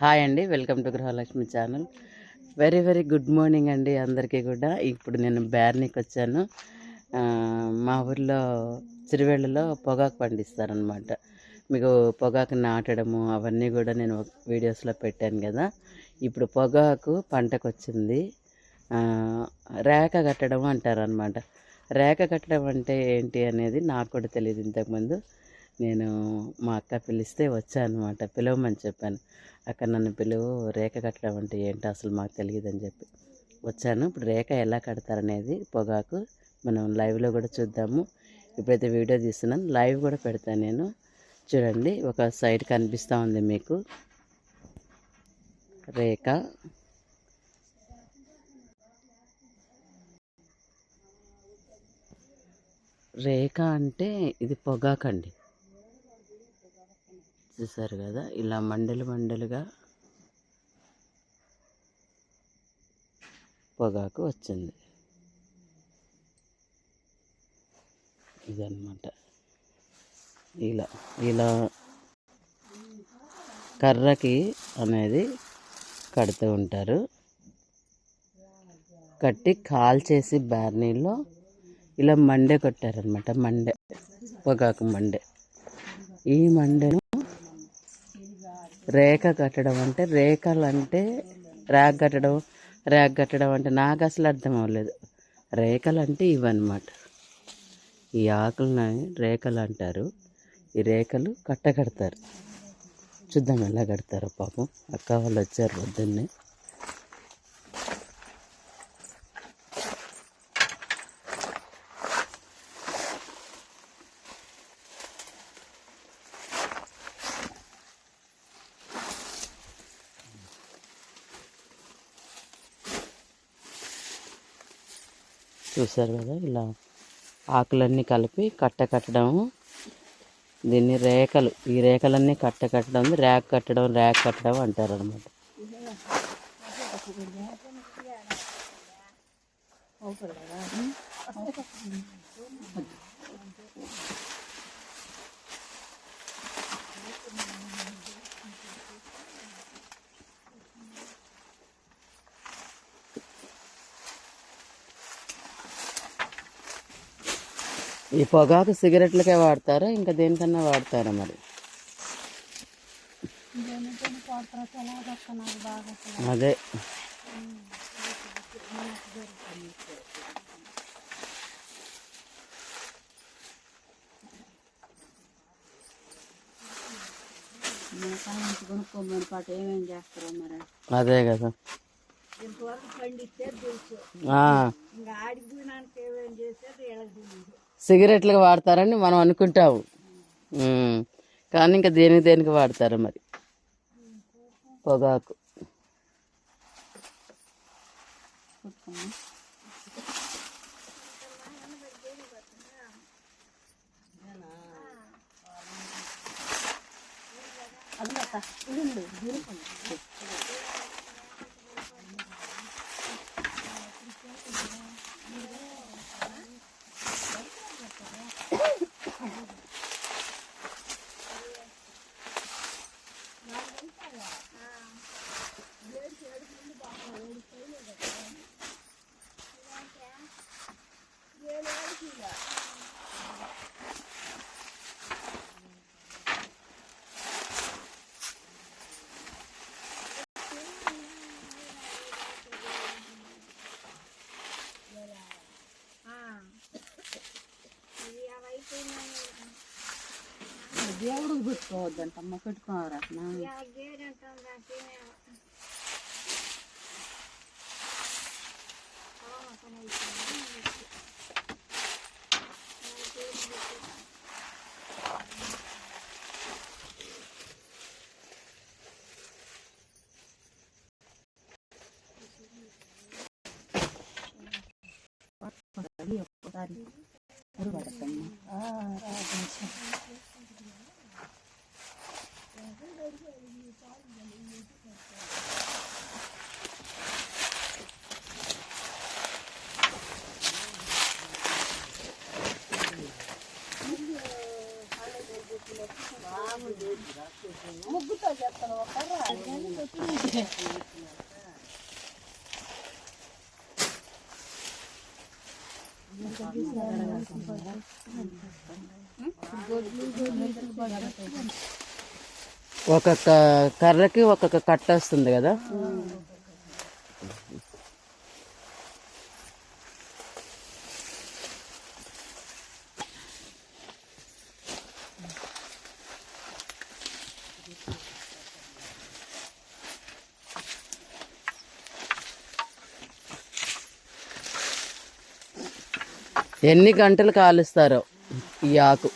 Hi అండి welcome to Gruhalakshmi channel. Very very good morning అండి అందరికీ కూడా. ఇప్పుడు నేను బేర్నీకి వచ్చాను మా ఊర్లో చిరువేళ్ళలో పొగాకు పండిస్తారనమాట మీకు పొగాకు నాటడము అవన్నీ కూడా నేను వీడియోస్లో పెట్టాను కదా. ఇప్పుడు పొగాకు పంటకు వచ్చింది రేఖ కట్టడం కట్టడం అంటారనమాట రేఖ కట్టడం అంటే ఏంటి అనేది నాకు కూడా తెలియదు ఇంతకుముందు. నేను మా అక్క పిలిస్తే వచ్చానమాట. పిలవమని చెప్పాను. అక్క నన్ను పిలువు. రేఖ కట్టడం అంటే ఏంటో అసలు మాకు తెలియదు అని చెప్పి వచ్చాను. ఇప్పుడు రేఖ ఎలా కడతారనేది పొగాకు మనం లైవ్లో కూడా చూద్దాము. ఇప్పుడైతే వీడియో తీస్తున్నాను. లైవ్ కూడా పెడతాను నేను. చూడండి ఒక సైడ్ కనిపిస్తూ ఉంది మీకు. రేఖ. రేఖ అంటే ఇది పొగాకండి. చూసారు కదా? ఇలా మండలు మండలుగా పొగాకు వచ్చింది. ఇదన్నమాట. ఇలా ఇలా కర్రకి అనేది కడుతూ ఉంటారు. కట్టి కాల్చేసి బార్నీలో ఇలా మండే కొట్టారనమాట మండే పొగాకు మండే. ఈ మండను రేఖ కట్టడం అంటే రేఖలు అంటే ర్యాక్ కట్టడం ర్యాక్ కట్టడం అంటే నాకు అసలు అర్థం అవ్వలేదు. రేఖలు అంటే ఇవన్నమాట ఈ ఆకులని రేఖలు అంటారు. ఈ రేఖలు కట్ట కడతారు చూద్దాం ఎలా కడతారో పాపం. అక్క వాళ్ళు వచ్చారు పొద్దున్నే. చూసారు కదా ఇలా ఆకులన్నీ కలిపి కట్ట కట్టడం దీన్ని రేఖలు ఈ రేఖలన్నీ కట్ట కట్టడం ర్యాక్ కట్టడం ర్యాక్ కట్టడం అంటారు అనమాట ఈ పొగాకు సిగరెట్లకే వాడతారా? ఇంకా దేనికన్నా వాడతారా మరి? అదే. అదే కదా. సిగరెట్లకు వాడతారని మనం అనుకుంటాము. కానీ ఇంకా దేనికి దేనికి వాడతారు మరి? పొగాకు. dia urus besok dan tamatkan cara. ముగ్గుతో ఒక్కొక్క కర్రకి ఒక్కొక్క కట్ట వస్తుంది కదా? ఎన్ని గంటలు కాలుస్తారో ఈ ఆకు?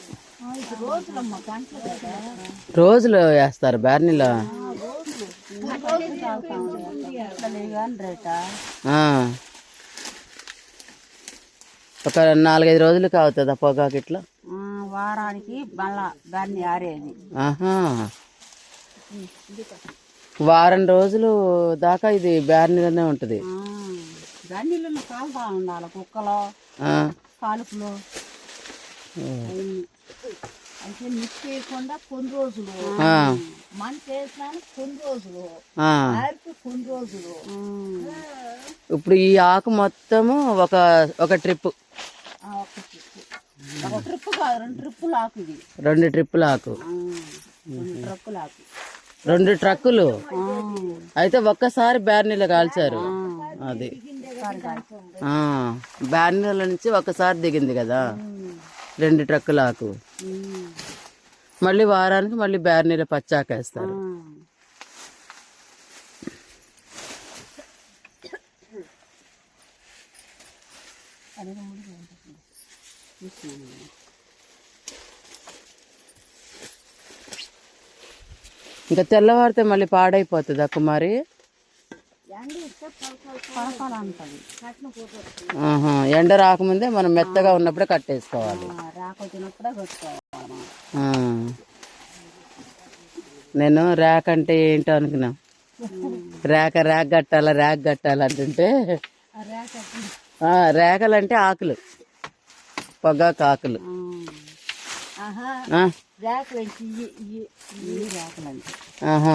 రోజులు వేస్తారు బ్యార్నీలో. ఒక నాలుగైదు రోజులకి అవుతుందా పొగాకు ఇట్లా? వారానికి మళ్ళా దాన్ని ఆరేది. ఆహా. వారం రోజులు దాకా ఇది బ్యార్నీలోనే ఉంటుంది. దాన్ని కాలుతా ఉండాలి కుక్కలో. కాలుపులో. అయితే మిక్స్ చేయకుండా కొన్ని రోజులు. మంచి వేసినాను కొన్ని రోజులు. కొన్ని రోజులు. ఇప్పుడు ఈ ఆకు మొత్తము ఒక ఒక ట్రిప్ ఒక ట్రిప్ కాదు రెండు ట్రిప్పులు ఆకు ఇది. రెండు ట్రిప్పుల ఆకు. రెండు ట్రిప్పులు ఆకు. రెండు ట్రక్కులు. అయితే ఒక్కసారి బ్యార్నీలో కాల్చారు. అది. బ్యానర్ల నుంచి ఒకసారి దిగింది కదా. రెండు ట్రక్కులకు మళ్ళీ వారానికి మళ్ళీ బ్యార్నీలో పచ్చాకేస్తారు. ఇంకా తెల్లవారితే మళ్ళీ పాడైపోతుందా కుమారి? ఎండ రాకముందే మనం మెత్తగా ఉన్నప్పుడే కట్టేసుకోవాలి. నేను ర్యాక్ అంటే ఏంటో అనుకున్నా. ర్యాక ర్యాక్ కట్టాల ర్యాక్ కట్టాలి అంటుంటే ఆ, రేకలంటే ఆకులు. పొగాకు ఆకులు ఆహా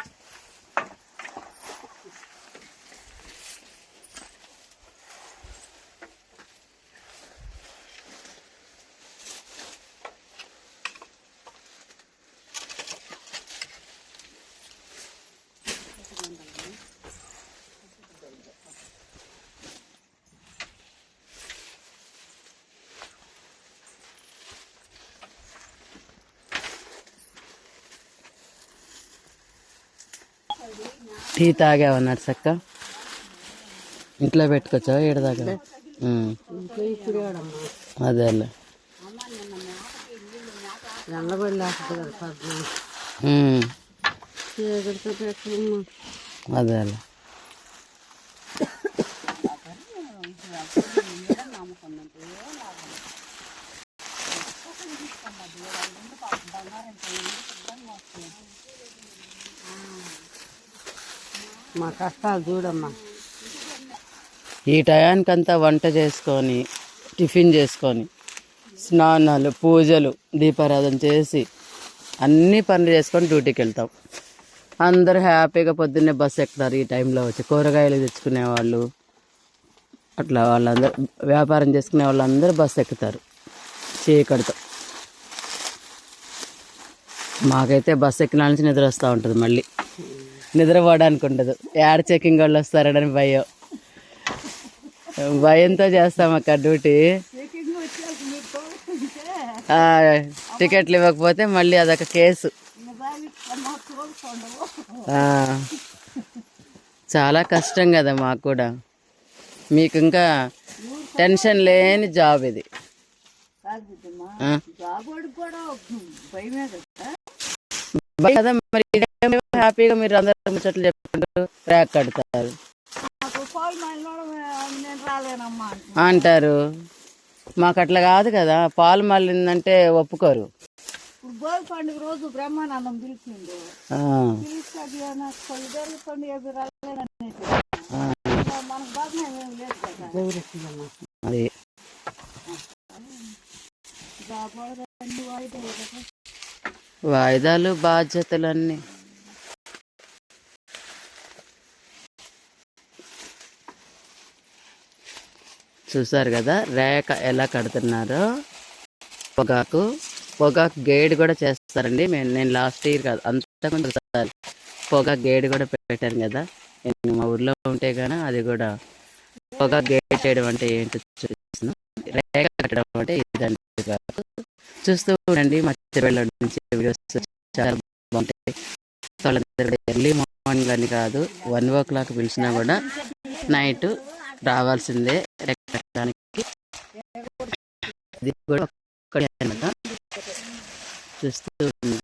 టీ తాగావన్నాడు చక్క ఇంట్లో పెట్టుకోవచ్చా ఏడదాకా అదేలే. అదే మా కష్టాలు చూడమ్మా. ఈ టయానికంతా వంట చేసుకొని టిఫిన్ చేసుకొని స్నానాలు పూజలు దీపారాధన చేసి అన్ని పనులు చేసుకొని డ్యూటీకి వెళ్తాం అందరూ హ్యాపీగా పొద్దున్నే బస్సు ఎక్కుతారు ఈ టైంలో వచ్చి. కూరగాయలు తెచ్చుకునే వాళ్ళు అట్లా వాళ్ళందరూ వ్యాపారం చేసుకునే వాళ్ళందరూ బస్సు ఎక్కుతారు. చీకటితో. మాకైతే బస్సు ఎక్కినాల్సి నిద్ర వస్తూ ఉంటుంది మళ్ళీ. నిద్రపోవడానికి ఉండదు. యాడ చెకింగ్ వాళ్ళు వస్తారని భయం. భయంతో చేస్తాం అక్క డ్యూటీ. టికెట్లు ఇవ్వకపోతే మళ్ళీ అదొక కేసు. చాలా కష్టం కదా మాకు కూడా. మీకు ఇంకా టెన్షన్ లేని జాబ్ ఇది. కదా మరి హ్యాపీగా మీరు అందరూ ముచ్చట్లు చెప్పుకుంటూ ర్యాక్ కడతారు. అంటారు. మాకు అట్లా కాదు కదా పాలు మళ్ళిందంటే ఒప్పుకోరు. భోగి పండుగ రోజు బ్రహ్మానందం పిలిచిండు. మనకు ఏం లేదు కదా అది బాబా రెండు వాయిదాలు బాధ్యతలన్నీ. చూసారు కదా రేఖ ఎలా కడుతున్నారో? పొగాకు. పొగాకు గేడ్ కూడా చేస్తారండి. మేము నేను లాస్ట్ ఇయర్ కాదు అంతకుముందు ఒకసారి పొగాకు గేడ్ కూడా పెట్టాను కదా. నేను మా ఊర్లో ఉంటే కానీ అది కూడా. పొగాకు గేడ్ చేయడం అంటే ఏంటో చూపిస్తున్నాను రేఖ కట్టడం అంటే ఇదండి కాదు. చూస్తూ ఉండండి మా నుంచి వీడియోస్ చాలా బాగుంటాయి. వాళ్ళందరూ ఎర్లీ మార్నింగ్ అని కాదు వన్ ఓ క్లాక్ పిలిచినా కూడా నైట్ రావాల్సిందే. రెక్కడానికి ఇది కూడా ఒక్కడే చూస్తూ ఉంది